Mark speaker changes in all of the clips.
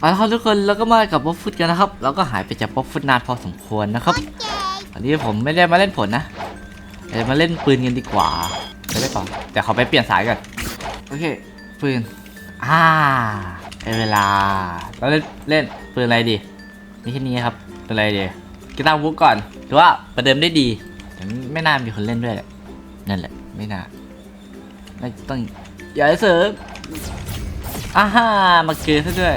Speaker 1: เอาละครับทุกคนแล้วก็มากับป๊อปฟุตกันนะครับเราก็หายไปจากป๊อปฟุตนานพอสมควรนะครับอันนี้ผมไม่ได้มาเล่นผลนะเดี๋ยวมาเล่นปืนกันดีกว่าไปได้ก่อนแต่ขอไปเปลี่ยนสายก่อนโอเคปืนอ่าได้เวลาเราเล่นเล่นปืนอะไรดีมีแค่นี้ครับปืนอะไรดีกีตาร์วุกก่อนถือว่าประเดิมได้ดีแต่ไม่น่ามีคนเล่นด้วยแหละนั่นแหละไม่น่าไม่ต้องอย่าให้เสิร์ฟอ่าฮ่ามาเกยซะด้วย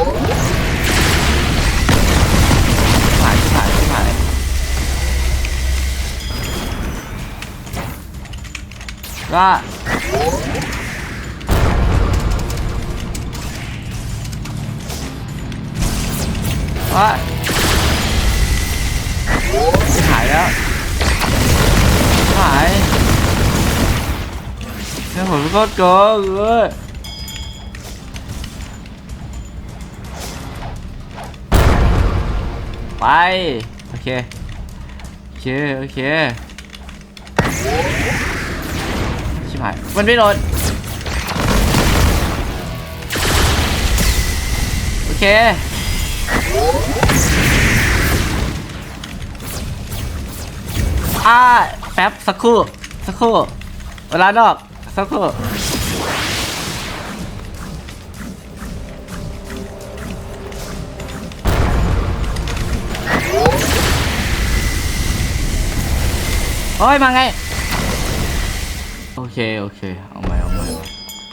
Speaker 1: หายหายหายว่าว่าหายแล้วหายเนี่ยผมก็โกงเลย ไป โอเค โอเค โอเค ชิบหาย มันไม่โดนโอเค อ่า แป๊บ สักครู่ สักครู่เวลานอก สักครู่ โอ้ยมาไง โอเค โอเค เอาใหม่เอาใหม่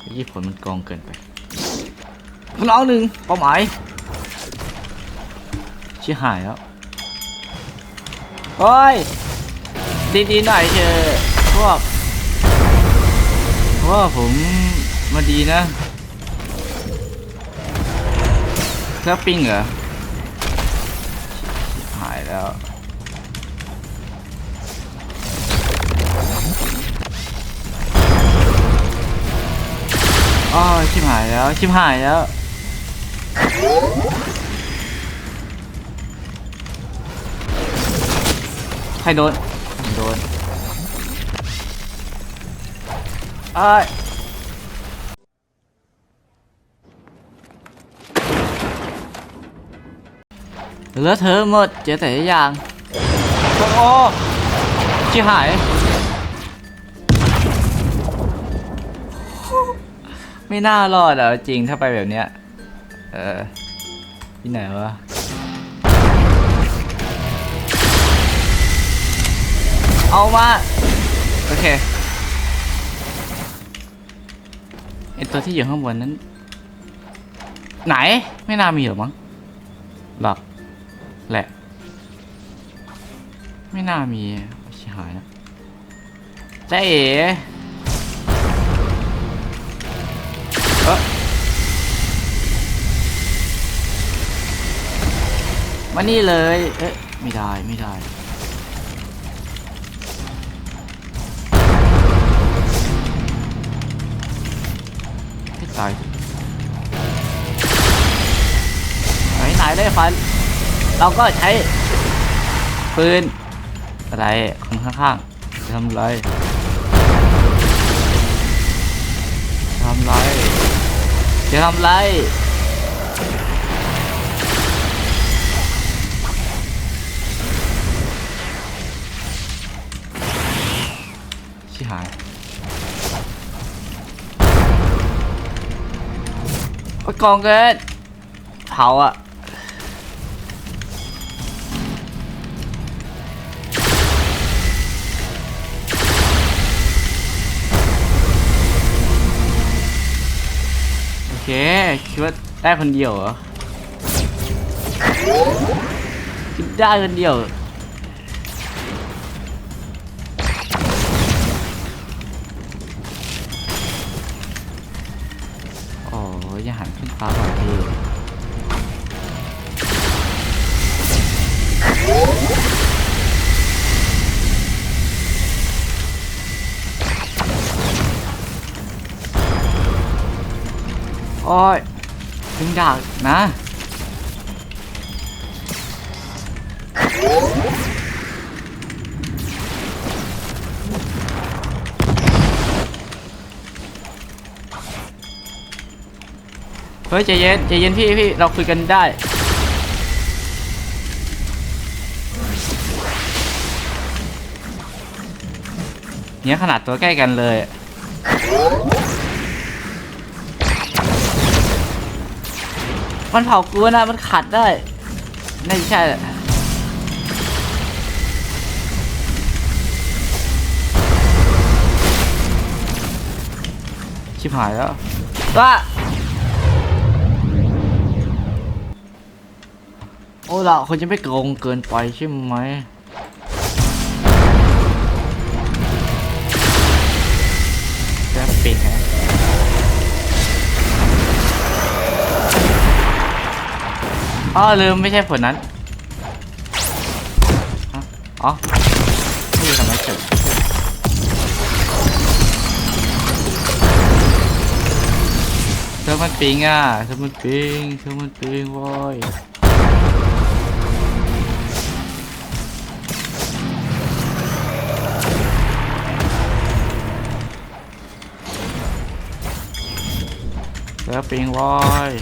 Speaker 1: เมื่อกี้ผลมันกองเกินไปพน้องหนึ่งเป้าหมายชิหายแล้วโอ้ยดีๆหน่อยเถอะพวกเพราะว่าผมมาดีนะเสื้อปิ้งเหรอชิบหายแล้ว อ๋อชิบหายแล้ว ชิบหายแล้ว ใครโดนผมโดนเอ้ยเหลือเธอหมดเจอแต่อย่างโอ้โหชิบหาย ไม่น่ารอดอะจริงถ้าไปแบบเนี้ย เออที่ไหนวะเอามา โอเคไอตัวที่อยู่ข้างบนนั้น ไหนไม่น่ามีหรอมั้งหรอกแหละ ไม่น่ามีชิหายแล้วจ้าเอ๋ มานี่เลย เอ๊ะ ไม่ได้ ไม่ได้ให้ตายไหนไหนได้ฟัน เราก็ใช้ปืนอะไรคนข้างๆทำไรทำไรจะทำไร ชิหายโอ้ยกองเกินเผาอะโอเค คิดว่าได้คนเดียวเหรอคิดได้คนเดียว อย่าหันขึ้นฟ้าก่อนทีโอ้ยถึงดักนะ เฮ้ยใจเย็นใจเย็นพี่พี่เราคุยกันได้เนี่ยขนาดตัวใกล้กันเลย มันเผากูนะ มันขัดได้น่ใช่หละชิบหายแล้วว่า โอ้เราคนจะไม่โกงเกินไปใช่ไหมจะปิดฮะอ๋อลืมไม่ใช่ผลนั้น อ๋ออ๋อนี่ทำไมเกิดเธอมันปิงอะเธอมันปิงเธอมันปิงโว้ย เธอปิงโว้ย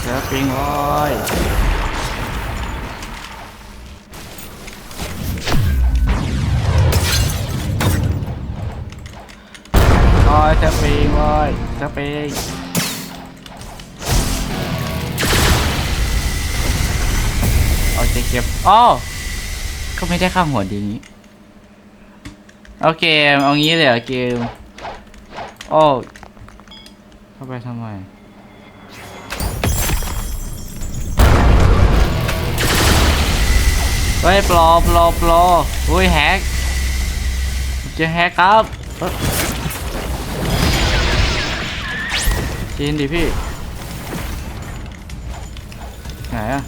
Speaker 1: เธอปิงโว้ยโอ้ยเธอปิงโว้ยเธอปิงเอาใจเก็บอ้อ ก็ไม่ได้ข้ามหัวดีนี้ โอเค เอางี้เลยเกม โอ้ เข้าไปทำไมเฮ้ยปลอปลอปลออุ้ยแฮกจะแฮกครับเอ้ยจีนดิพี่ ไหนอะ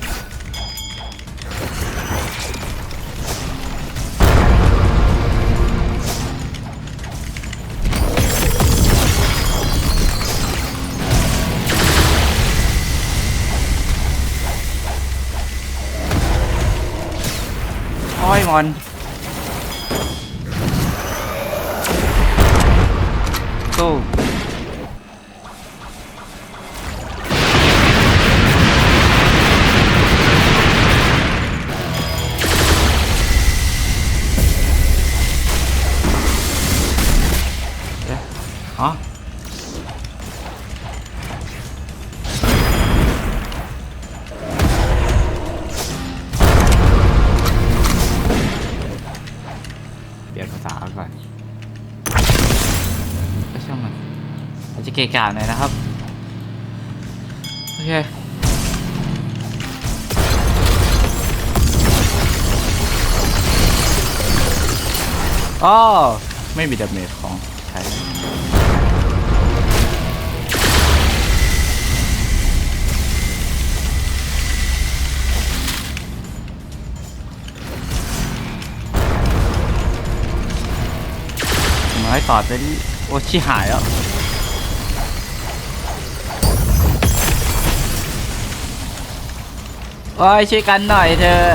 Speaker 1: งอนสู้เเกะกะหน่อยนะครับ โอเคอ๋อไม่มีดาเมจของใช้น้อยต่อเป็นโอชิหายแล้ว โอ้ยช่วยกันหน่อยเธอะ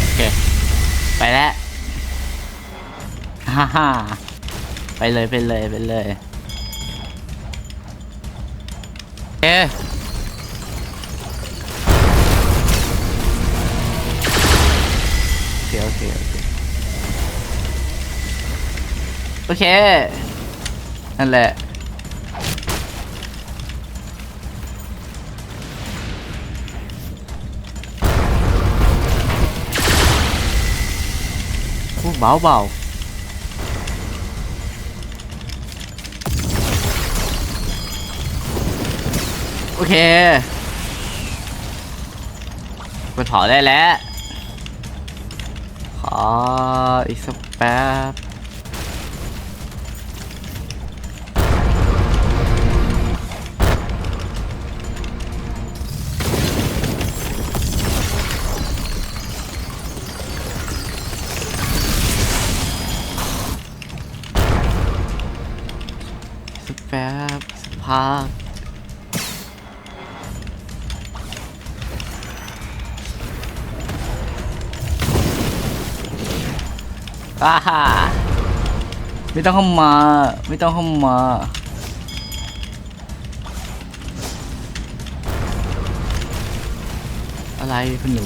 Speaker 1: โอเคไปแล้วฮ่าฮ่าไปเลยไปเลยไปเลยโอเคโอ โอเคโอเค นั่นแหละ โอ้เบาเบาโอเคไปถอได้แล้ว ออีกสักแป๊บสักแป๊บสักพักาฮ่าไม่ต้องเข้ามาไม่ต้องเข้ามาอะไรคุณหนู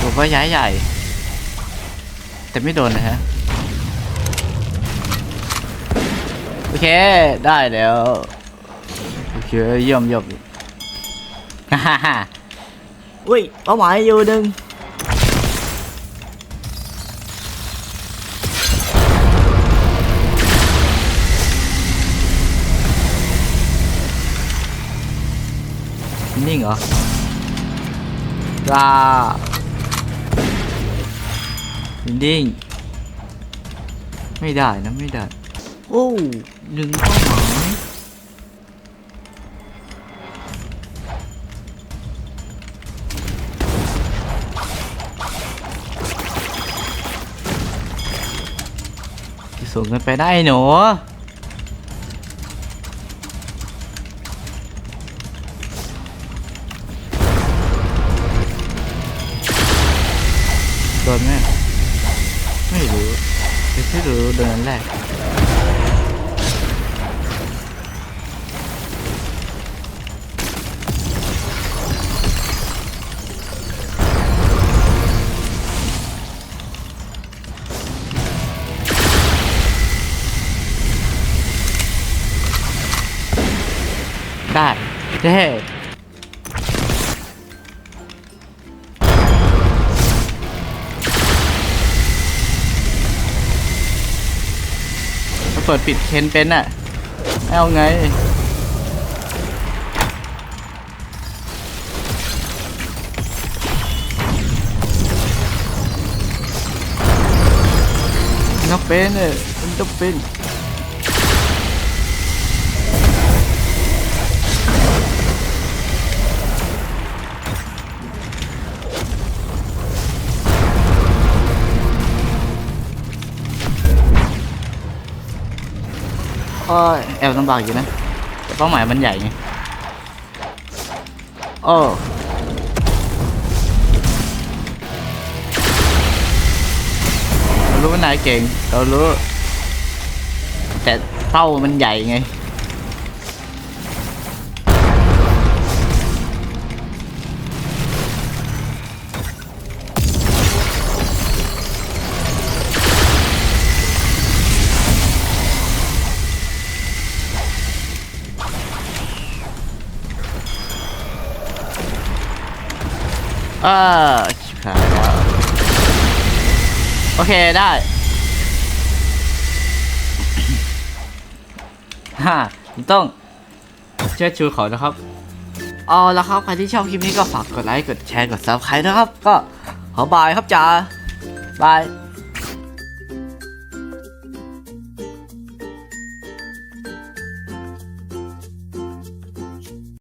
Speaker 1: ผมว่าย้ายใหญ่ แต่ไม่โดนนะฮะ โอเค ได้แล้ว โอเคเยี่ยมเยี่ยมฮ่าฮ่าฮ่าอุ้ยเป้าหมายอยู่หนึ่งนิ่งเหรอจ้านิ่ง ไม่ได้นะ ไม่ได้ โอ้หนึ่งเป้าหมายจะส่งเงินไปิดปิดเคนเป็นอะไม่เอาไงมันจะเป็น ก็แอบลำบากอยู่นะแต่เป้าหมายมันใหญ่ไงโอ้รู้ว่านายเก่งเรารู้ แต่เต้ามันใหญ่ไง อ่าชิบหายแล้วโอเคได้ฮ่าต้องเชื่อชูเขานะครับ เอาละครับ ใครที่ชอบคลิปนี้ก็ฝากกดไลค์ กดแชร์ กดซับสไครต์นะครับ ก็ขอบายครับจ้าบาย